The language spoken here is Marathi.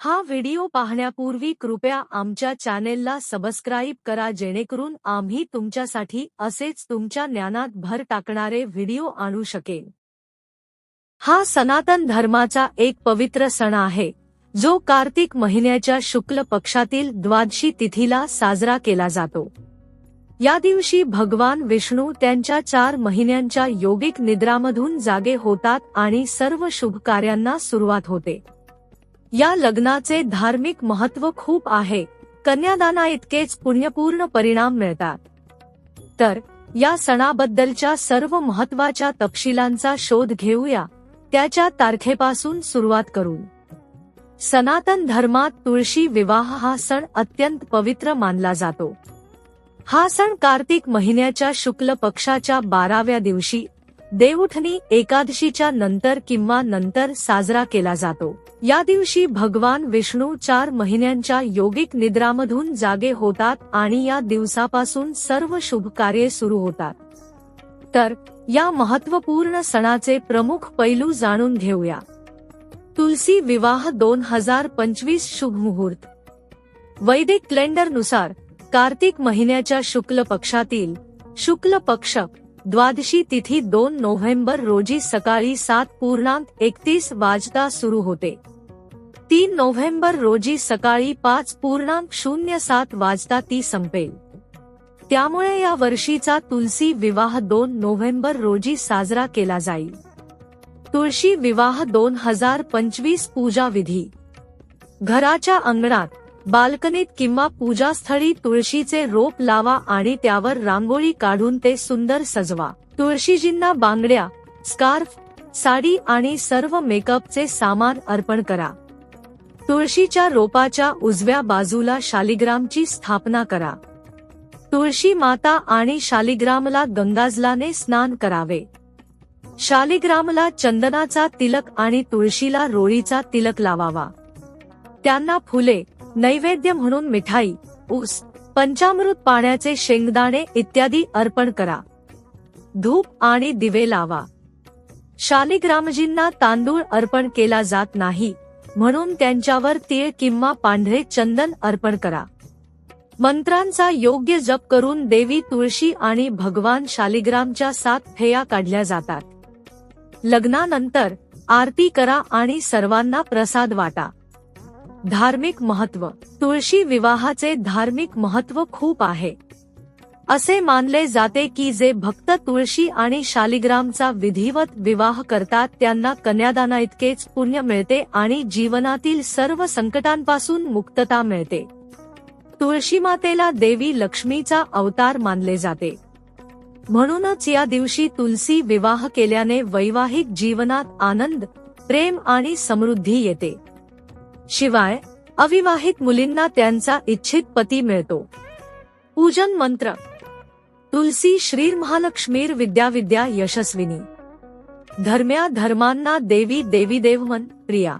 हा व्हिडिओ पाहण्यापूर्वी कृपया आमच्या चॅनेलला सबस्क्राईब करा जेणेकरून आम्ही तुमच्यासाठी असेच तुमच्या ज्ञानात भर टाकणारे व्हिडिओ आणू शकेन. हा सनातन धर्माचा एक पवित्र सण आहे जो कार्तिक महिन्याच्या शुक्ल पक्षातील द्वादशी तिथीला साजरा केला जातो. या दिवशी भगवान विष्णू त्यांच्या चार महिन्यांच्या योगिक निद्रामधून जागे होतात आणि सर्व शुभ कार्यांना सुरुवात होते. या लग्नाचे धार्मिक महत्त्व खूप आहे. कन्यादाना इतकेच पुण्यपूर्ण परिणाम मिळतात. तर या सणाबद्दलच्या सर्व महत्त्वाच्या तपशिलांचा शोध घेऊया. त्याच्या तारखेपासून सुरुवात करू. सनातन धर्मात तुळशी विवाह हा सण अत्यंत पवित्र मानला जातो. हा सण कार्तिक महिन्याच्या शुक्ल पक्षाच्या बाराव्या दिवशी देवउठणी एकादशीच्या नंतर किंवा नंतर साजरा केला जातो. या दिवशी भगवान विष्णू चार महिन्यांच्या योगिक निद्रामधून जागे होतात आणि या दिवसापासून सर्व शुभ कार्ये सुरू होतात. तर या महत्त्वपूर्ण सणाचे प्रमुख पैलू जाणून घेऊया. तुलसी विवाह दोन हजार पंचवीस शुभ मुहूर्त. वैदिक कॅलेंडरनुसार कार्तिक महिन्याच्या शुक्ल पक्षातील शुक्ल पक्ष द्वादशी तिथी दोन नोव्हेंबर रोजी सकाळी सात पूर्णांक एकतीस वाजता सुरू होते. तीन नोव्हेंबर रोजी सकाळी पाच पूर्णांक शून्य सात वाजता ती संपेल. त्यामुळे या वर्षीचा तुलसी विवाह दोन नोव्हेंबर रोजी साजरा केला जाईल. तुळशी विवाह दोन हजार पंचवीस पूजा विधी. घराच्या अंगणात बाल्कनीत किंवा पूजास्थळी तुळशीचे रोप लावा आणि त्यावर रांगोळी काढून ते सुंदर सजवा. तुळशीजींना बांगड्या स्कार्फ साडी आणि सर्व मेकअपचे सामान अर्पण करा. तुळशीच्या रोपाच्या उजव्या बाजूला शालिग्रामची स्थापना करा. तुळशी माता आणि शालिग्रामला गंगाजलाने स्नान करावे. शालिग्रामला चंदनाचा तिलक आणि तुळशीला रोळीचा तिलक लावावा. त्यांना फुले नैवेद्य म्हणून मिठाई ऊस पंचामृत पाण्याचे शेंगदाणे इत्यादी अर्पण करा. धूप आणि दिवे लावा. शालिग्रामजींना तांदूळ अर्पण केला जात नाही म्हणून त्यांच्यावर तीळ किंवा पांढरे चंदन अर्पण करा. मंत्रांचा योग्य जप करून देवी तुळशी आणि भगवान शालिग्रामच्या सात फेया काढल्या जातात. लग्नानंतर आरती करा आणि सर्वांना प्रसाद वाटा. धार्मिक महत्त्व तुळशी विवाहाचे धार्मिक महत्त्व खूप आहे. असे मानले जाते की जे भक्त तुळशी आणि शालिग्रामचा विधिवत विवाह करतात त्यांना कन्यादाना इतकेच पुण्य मिळते आणि जीवनातील सर्व संकटांपासून मुक्तता मिळते. तुळशी मातेला देवी लक्ष्मीचा अवतार मानले जाते. म्हणूनच या दिवशी तुलसी विवाह केल्याने वैवाहिक जीवनात आनंद प्रेम आणि समृद्धी येते. शिवाय अविवाहित मुलींना त्यांचा इच्छित पती मिळतो. पूजन मंत्र. तुलसी श्री महालक्ष्मीर विद्या विद्या यशस्विनी. धर्म्या धर्मांना देवी देवी देवमन प्रिया.